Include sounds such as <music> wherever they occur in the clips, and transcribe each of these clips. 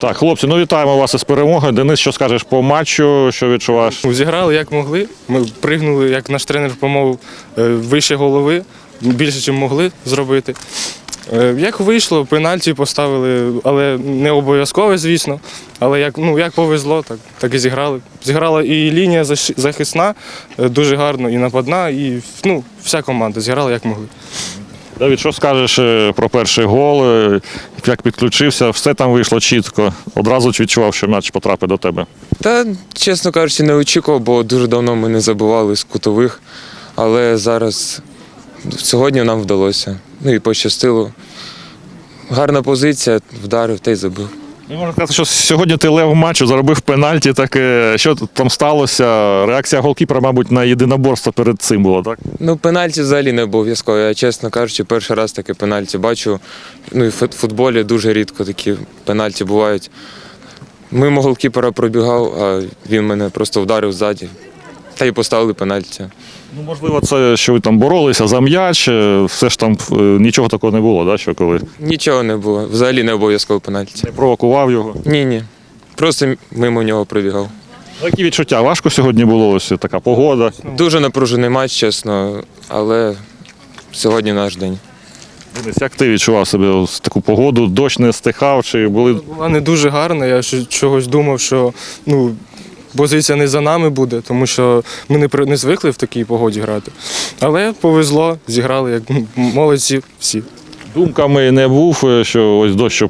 Так, хлопці, ну вітаємо вас із перемогою. Денис, що скажеш по матчу, що відчуваєш? Ну, Зіграли як могли. Ми пригнули, як наш тренер помовив, е, вище голови, більше, ніж могли зробити. Е, Як вийшло, пенальті поставили, але не обов'язково, звісно. Але як, ну, як повезло, так, так і зіграли. Зіграла і лінія захисна е, дуже гарно, і нападна, і ну, вся команда зіграла як могли. Давід, що скажеш е, про перший гол? е, Як підключився, все там вийшло чітко. Одразу відчував, що м'яч потрапить до тебе. Та, чесно кажучи, не очікував, бо дуже давно ми не забували з кутових. Але зараз сьогодні нам вдалося. Ну і пощастило. Гарна позиція, вдарив та й забив. Ну, Можна сказати, що сьогодні ти лев матчу заробив пенальті. Так що там сталося? Реакція голкіпера, мабуть, на єдиноборство перед цим було, так? Ну, пенальті взагалі не обов'язково. Я, чесно кажучи, перший раз таке пенальті бачу. Ну і в футболі дуже рідко такі пенальті бувають. Мимо голкіпера пробігав, а він мене просто вдарив ззаді. Та й поставили пенальті. Ну, можливо, це що ви там боролися за м'яч, е, все ж там е, нічого такого не було, да, що коли Нічого не було. Взагалі не обов'язково пенальті. не провокував його. Ні, ні. Просто мимо нього пробігав. Ну, Які відчуття? Важко сьогодні було ось така погода. Дуже напружений матч, чесно, але сьогодні наш день. Денис, як ти відчував себе ось таку погоду? Дощ не стихав, чи були Була не дуже гарна. Я чогось думав, що ну, позиція не за нами буде, тому що ми не, не звикли в такій погоді грати. Але повезло, зіграли як молодці всі. думками не був, е, що ось дощ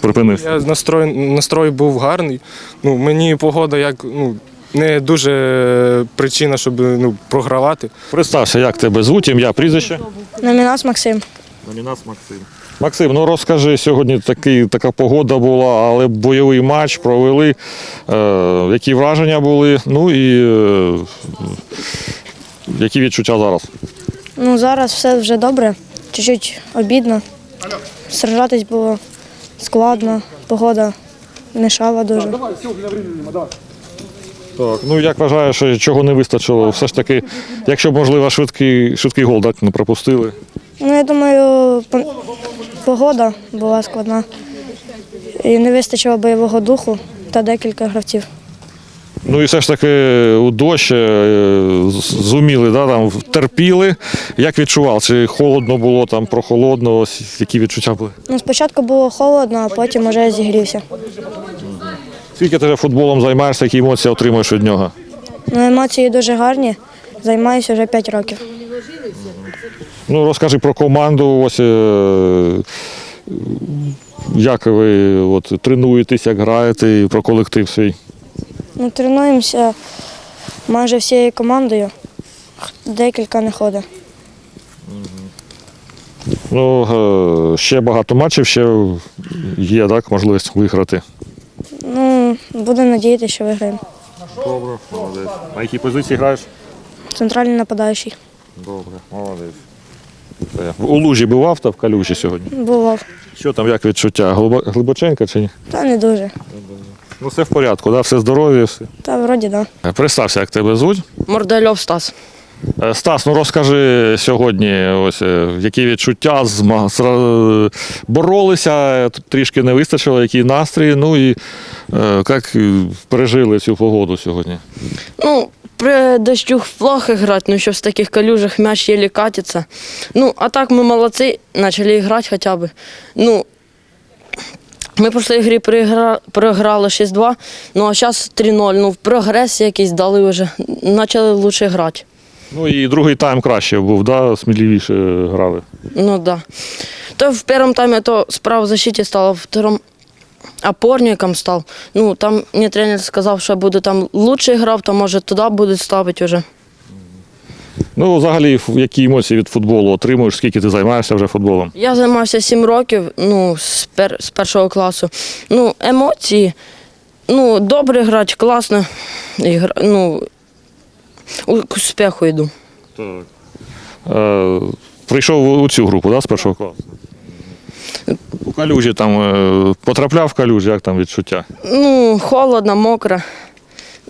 припинився? Я настрой, настрой був гарний. Ну, мені погода як ну, не дуже причина, щоб ну, програвати. Представся, як тебе звуть, ім'я, прізвище? Номінас Максим. Номінас Максим. Максим, ну розкажи, сьогодні такий, така погода була, але бойовий матч провели. Е, які враження були? Ну і е, які відчуття зараз? Ну зараз все вже добре, чуть-чуть обідно. Сражатись було складно, погода мішала дуже. Так, ну як вважаєш, чого не вистачило? Все ж таки, якщо б, можливо, швидкий, швидкий гол так, не пропустили. Ну я думаю, погода була складна. І не вистачило бойового духу та декілька гравців. Ну і все ж таки у дощ е, зуміли, да, там, терпіли. Як відчував? Чи холодно було, там, прохолодно, які відчуття були? Ну, спочатку було холодно, а потім вже зігрівся. Скільки ти футболом займаєшся, які емоції отримуєш від нього? Ну, емоції дуже гарні. Займаюся вже 5 років. Ну, розкажи про команду, ось е, як ви от, тренуєтесь, як граєте, і про колектив свій. Ну, тренуємося майже всією командою. Декілька не ходить. Ну, е, ще багато матчів, ще є так, можливість виграти. Ну, будемо надіятися, що виграємо. Добре, молодець. На якій позиції граєш? Центральний нападаючий. Добре, молодець. У лужі бував та в калюжі сьогодні. Бував. Що там, як відчуття? Глибо- Глибоченька чи ні? Та не дуже. Ну, все в порядку, да? все здоров'я. Все. Та вроді да. Представся, як тебе звуть. Мордальов Стас. Е, Стас, ну розкажи сьогодні, ось е, які відчуття зма- зра- боролися, е, трішки не вистачило, який настрій. Ну і е, як е, пережили цю погоду сьогодні. Ну, при дождю плохо играть, но еще в таких калюжах мяч еле катится. Ну, а так мы молодцы, начали играть хотя бы. Ну, ми в прошлой игре проигра... проиграли 6-2, ну а зараз 3-0. Ну, прогрес якийсь дали вже, почали лучше грати. Ну і другий тайм краще був, да? сміливіше грали. Ну да. То в первом тайме то справа в защите стало, в втором опорником стал. Ну, там мне тренер сказал, что я буду там лучше играл, то может туда будет ставить уже. Ну, взагалі, які емоції від футболу отримуєш, скільки ти займаєшся вже футболом? Я займався 7 років, ну, з, пер, з першого класу. Ну, емоції, ну, добре грати, класно. Ігра, ну, у- к успіху йду. Так. Е, прийшов у цю групу, да, з першого класу? У калюжі там е, потрапляв в калюжі, як там відчуття? Ну, холодно, мокро.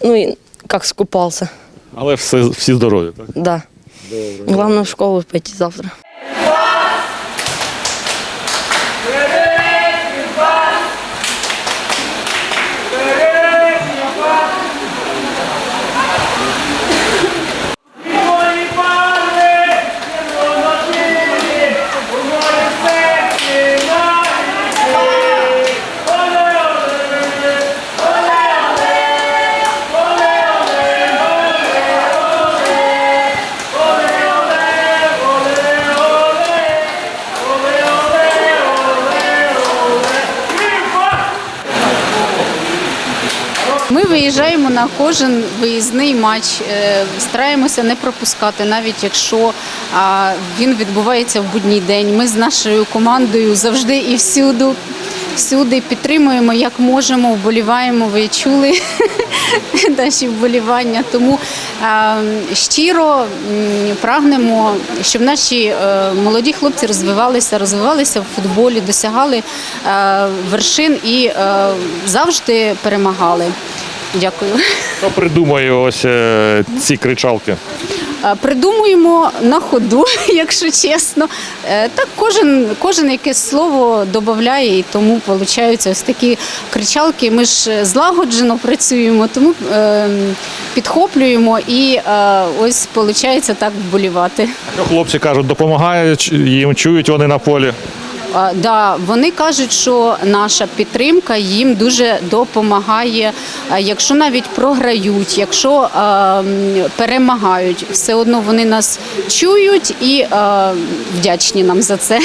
Ну, і як скупався, Але все, всі здорові, так? да. Главное в школу пойти завтра. Ми виїжджаємо на кожен виїзний матч, е, стараємося не пропускати, навіть якщо він відбувається в будній день. Ми з нашою командою завжди і всюди, всюди підтримуємо, як можемо, вболіваємо. Ви чули <laughs> наші вболівання. Тому щиро прагнемо, щоб наші е, молоді хлопці розвивалися, розвивалися в футболі, досягали е, вершин і завжди перемагали. Дякую. Хто придумує ось е, ці кричалки? Е, Придумуємо на ходу, <laughs> якщо чесно. Е, Так кожен, кожен якесь слово додає, і тому виходять ось такі кричалки. Ми ж злагоджено працюємо, тому е, підхоплюємо і е, ось виходить так вболівати. Що хлопці кажуть, допомагає ч- їм, чують вони на полі. Да, вони кажуть, що наша підтримка їм дуже допомагає. Якщо навіть програють, якщо перемагають, все одно вони нас чують і вдячні нам за це.